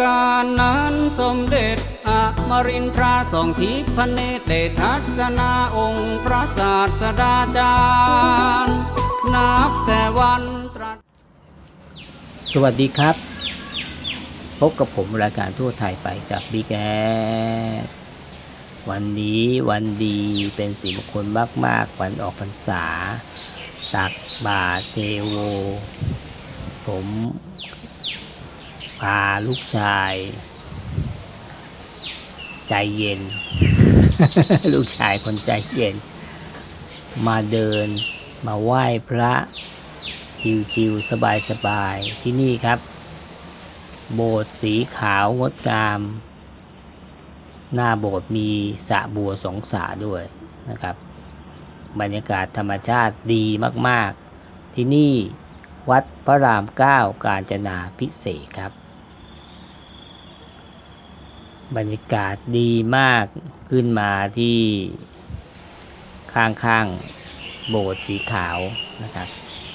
การนั้นสมเด็จอมรินทราสองทิพเนตรได้ทัศนาองค์พระศาสดาจารย์ นับแต่วันตรัส สวัสดีครับ พบกับผมรายการทั่วไทยไปจากบิ๊กแอวันนี้วันดีเป็นสีมงคลมาก ๆ วันออกพรรษา ตักบาตรเทโว ผม พาลูกชาย ใจเย็น ลูกชายคนใจเย็น มาเดินมาไหว้พระจิวๆ สบายๆ ที่นี่ครับ โบสถ์สีขาวงดงาม หน้าโบสถ์มีสระบัวสองสระด้วยนะครับ บรรยากาศธรรมชาติดีมากๆ ที่นี่วัดพระรามเก้ากาญจนาพิเศษครับ บรรยากาศดีมากขึ้นมาที่ข้างๆโบสถ์สีขาวนะครับ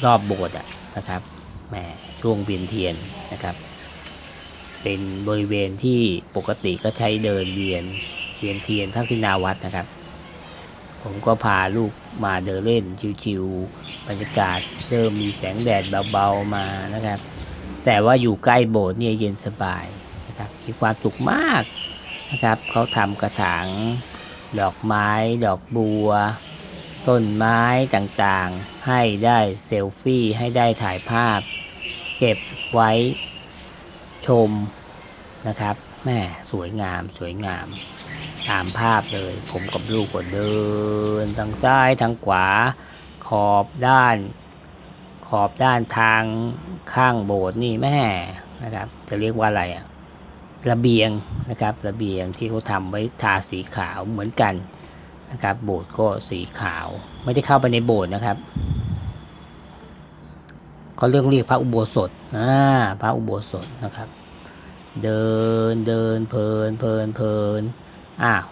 รอบโบสถ์อะนะครับแหมช่วงเวียนเทียนนะครับ เป็นบริเวณที่ปกติก็ใช้เดินเวียนเวียนเทียนทักษิณาวัดนะครับ ผมก็พาลูกมาเดินเล่นชิวๆบรรยากาศเริ่มมีแสงแดดเบาๆมานะครับ แต่ว่าอยู่ใกล้โบสถ์เนี่ยเย็นสบายนะครับมีความสุขมาก นะครับเขาทำกระถางดอกไม้ ดอกบัว ต้นไม้ต่างๆ ให้ได้เซลฟี่ให้ได้ถ่ายภาพ เก็บไว้ชมนะครับแม่สวยงามสวยงาม ตามภาพเลย ผมกับลูกก็เดินทางซ้ายทางขวา ขอบด้าน ขอบด้านทางข้างโบสถ์นี่แม่นะครับ จะเรียกว่าอะไรอะ ระเบียงนะครับระเบียงที่เขาทำไว้ทาสีขาวเหมือนกันนะครับ โบสถ์ก็สีขาว ไม่ได้เข้าไปในโบสถ์นะครับเขาเรียกเรียกพระอุโบสถอ่าพระอุโบสถนะครับ เดินเดินเพลินเพลินเพลินอ้าว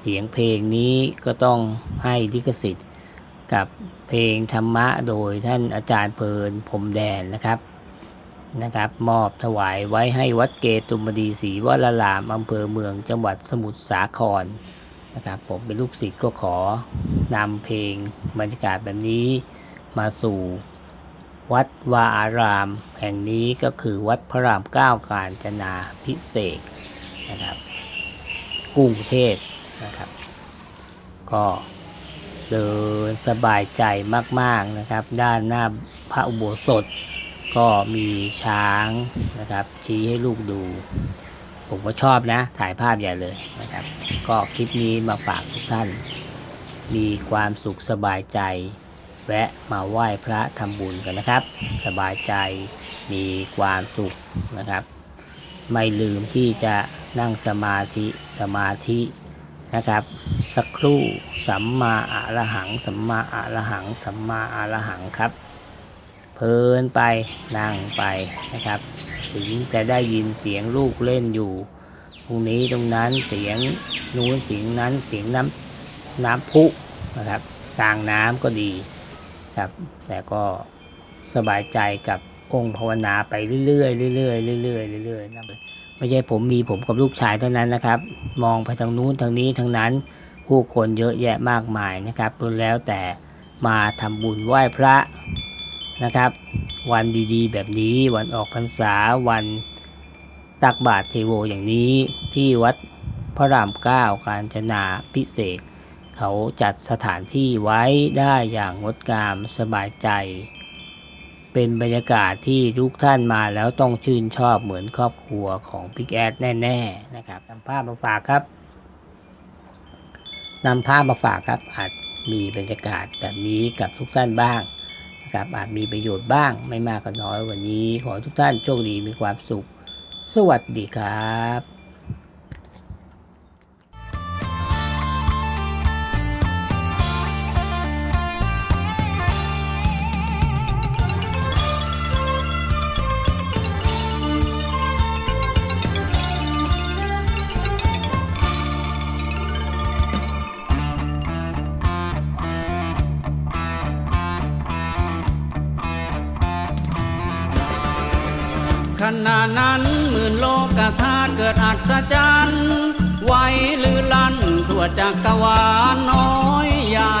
เสียงเพลงนี้ก็ต้องให้ลิขสิทธิ์กับเพลงธรรมะโดยท่านอาจารย์เพลินพรมแดนนะครับ นะครับ มอบถวายไว้ให้วัดเกตุมดีศรีวรารามอำเภอเมืองจังหวัดสมุทรสาครนะครับผมเป็นลูกศิษย์ก็ขอนำเพลงบรรยากาศแบบนี้มาสู่วัดวาอาราม แห่งนี้ก็คือวัดพระรามเก้าการจนาพิเศษนะครับกรุงเทพนะครับ ก็เดินสบายใจมาก ๆนะครับ ด้านหน้าพระอุโบสถ ก็มีช้างนะครับ ชี้ให้ลูกดู ผมก็ชอบนะ ถ่ายภาพใหญ่เลยนะครับ ก็คลิปนี้มาฝากทุกท่าน มีความสุขสบายใจ แวะมาไหว้พระทำบุญกันนะครับ สบายใจมีความสุขนะครับ ไม่ลืมที่จะนั่งสมาธิสมาธินะครับ สักครู่สัมมาอะระหัง สัมมาอะระหัง สัมมาอะระหังครับ เพลินไปนั่งไปนะครับ ถึงจะได้ยินเสียงลูกเล่นอยู่ตรงนี้ตรงนั้นเสียงนู้นเสียงนั้นเสียงน้ำน้ำพุนะครับกลางน้ำก็ดีครับ แต่ก็สบายใจกับองค์ภาวนาไปเรื่อยๆเรื่อยๆเรื่อยๆเรื่อยๆนะไม่ใช่ผมมีผมกับลูกชายเท่านั้นนะครับ มองไปทางนู้นทางนี้ทางนั้นผู้คนเยอะแยะมากมายนะครับล้วนแล้วแต่มาทำบุญไหว้พระ นะครับ วันดีๆ แบบนี้วันออกพรรษาวันตักบาตรเทโวอย่างนี้ที่วัดพระรามเก้ากาญจนาพิเศษ เขาจัดสถานที่ไว้ได้อย่างงดงามสบายใจ เป็นบรรยากาศที่ทุกท่านมาแล้วต้องชื่นชอบเหมือนครอบครัวของพิกแอดแน่ๆนะครับนำภาพมาฝากครับนำภาพมาฝากครับอาจมีบรรยากาศแบบนี้กับทุกท่านบ้าง นะครับอาจมีประโยชน์บ้างไม่มากก็น้อยวันนี้ ขอทุกท่านโชคดีมีความสุข สวัสดีครับ ขณะนั้นหมื่นโลกกธาตุเกิดอัศจรรย์ไว้ลือลั่นทั่วจักรวาลน้อยใหญ่